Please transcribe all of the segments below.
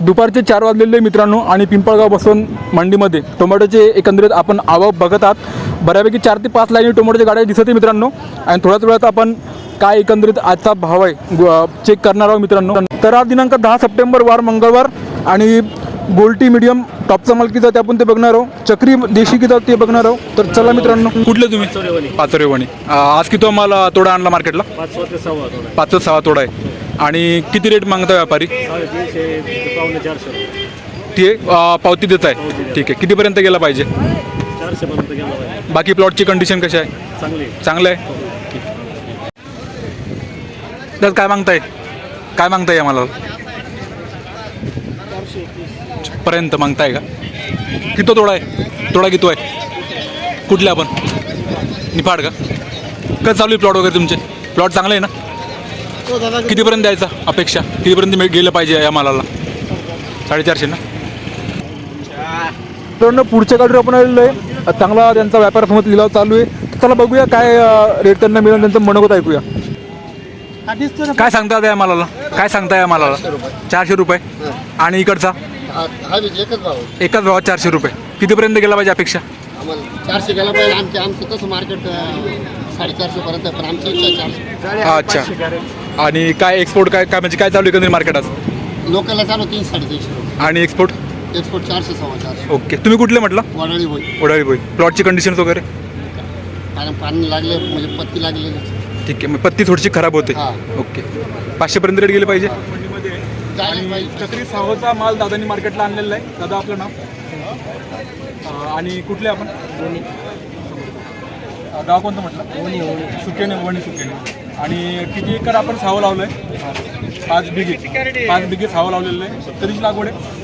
दुपारचे चार वाजलेले मित्रांनो आणि पिंपळगाव बसवून मंडीमध्ये टोमॅटोचे एकंदरीत आपण आवक बघत आहात. बऱ्यापैकी चार ते पाच लाईनी टोमॅटोच्या गाड्या दिसत आहे मित्रांनो. आणि थोड्याच वेळात आपण काय एकंदरीत आजचा भाव आहे चेक करणार आहोत मित्रांनो. तर आज दिनांक दहा सप्टेंबर वार मंगळवार आणि गोल्टी मीडियम टॉपचा माल किती जाते आपण ते बघणार आहोत. चक्री देशी किती जाते ते बघणार आहोत. तर चला मित्रांनो. कुठले तुम्ही? पाचोरेवाणी आज किती माल तोडा आणला मार्केटला पाचच सहा तोडा आहे. आणि किती रेट मागता व्यापारी? ठीक ते अ, पावती देत आहे. ठीक आहे. कितीपर्यंत गेला पाहिजे? बाकी प्लॉटची कंडिशन कशी आहे? चांगलं आहे? त्यात काय मागताय? काय मागताय आम्हाला पर्यंत मागताय का? कितो तोडा आहे? तोडा कितो आहे? कुठल्या आपण निफाड का? कसं चालू आहे प्लॉट वगैरे तुमचे? प्लॉट चांगले आहे ना? कितीपर्यंत द्यायचा अपेक्षा? कितीपर्यंत गेलं पाहिजे या मालाला? साडेचारशे ना? मित्रांनो पुढच्या गाडीवर आपण आलेलो आहे. चांगला त्यांचा व्यापारासमोर लिलाव चालू आहे. चला बघूया काय रेट त्यांना मिळून त्यांचं मनोगत ऐकूया. काय सांगता या मालाला? काय सांगता या मालाला? चारशे रुपये. आणि इकडचा? एकच भाव चारशे रुपये. कितीपर्यंत गेला पाहिजे अपेक्षा? चारशे गेला पाहिजे. आमचे मार्केट साडेचारशे पर्यंत पण आमची अच्छा. आणि काय एक्सपोर्ट काय काय म्हणजे काय चालू आहे मार्केट आज? लोकलला चालू तीन साडेतीनशे रुपये आणि एक्सपोर्ट एक्सपोर्ट चारशे सव्वा चारशे. ओके. तुम्ही कुठले म्हटलं? वडाळी होई ओढाळी बोई. प्लॉटची कंडिशन वगैरे? कारण पाणी लागले म्हणजे पत्ती लागली ठीक आहे. मग पत्ती थोडीशी खराब होते. हा. ओके. पाचशेपर्यंत रेट गेले पाहिजे? पाहिजे. चक्री साहोचा माल दादानी मार्केटला आणलेला आहे. दादा आपलं नाव? अं, आणि कुठले आपण? अं, गाव कोणतं म्हटलं? सुकेने वणी सुकेने. आणि किती एकर आपण सावं लावलं आहे पाच बिघे. पाच बिघे सावं लावलेलं आहे. तरीच लागवड आहे?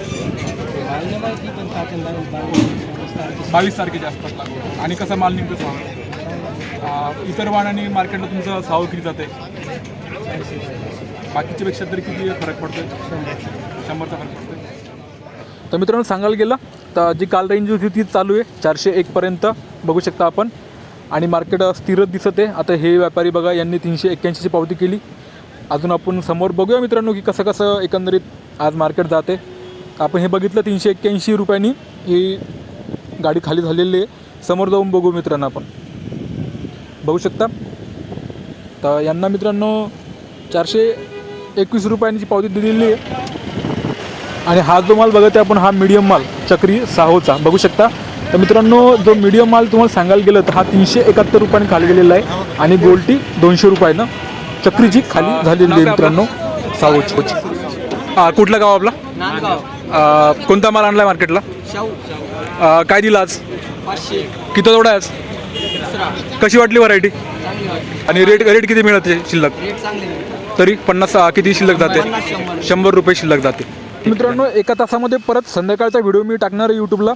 बावीस तारखेच्या आसपास लागवड आणि कसा माल निघतो सावं? इतर वाहनांनी मार्केटला तुमचं सावं किती जाते बाकीच्या पेक्षा तरी किती फरक पडतो शंभरचा फरक पडतो तर मित्रांनो सांगायला गेलं तर जी काल रेंज होती तीच चालू आहे. चारशे एकपर्यंत बघू शकता आपण. आणि मार्केट स्थिरच दिसत आहे आता हे व्यापारी बघा यांनी तीनशे एक्क्याऐंशीची पावती केली. अजून आपण समोर बघूया मित्रांनो की कसं कसं एकंदरीत आज मार्केट जाते आपण हे बघितलं तीनशे एक्क्याऐंशी रुपयांनी ही गाडी खाली झालेली आहे. समोर जाऊन बघू मित्रांनो आपण. बघू शकता. तर यांना मित्रांनो चारशे एकवीस रुपयांची पावती दिलेली आहे. आणि हा जो माल बघत आहे आपण हा मीडियम माल चक्री साहोचा. बघू शकता. तर मित्रांनो जो मीडियम माल तुम्हाला सांगायला गेलं तर हा तीनशे एकाहत्तर रुपयाने खाली गेलेला आहे आणि गोल्टी दोनशे रुपयानं चक्रीची खाली झालेली आहे मित्रांनो? साहोची हा कुठलं गाव आपला? कोणता माल आणला मार्केटला? काय दिला आज? किती आहे आज? कशी वाटली व्हरायटी आणि रेट रेट किती मिळते शिल्लक? तरी पन्नास किती शिल्लक जाते? शंभर. रुपये शिल्लक जाते. मित्रांनो एका तासामध्ये परत संध्याकाळचा व्हिडिओ मी टाकणार आहे यूट्यूबला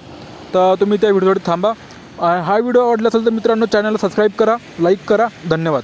तर तुम्ही त्या व्हिडिओसाठी थांबा. हा व्हिडिओ आवडला असेल तर मित्रांनो चॅनलला सबस्क्राईब करा लाईक करा. धन्यवाद.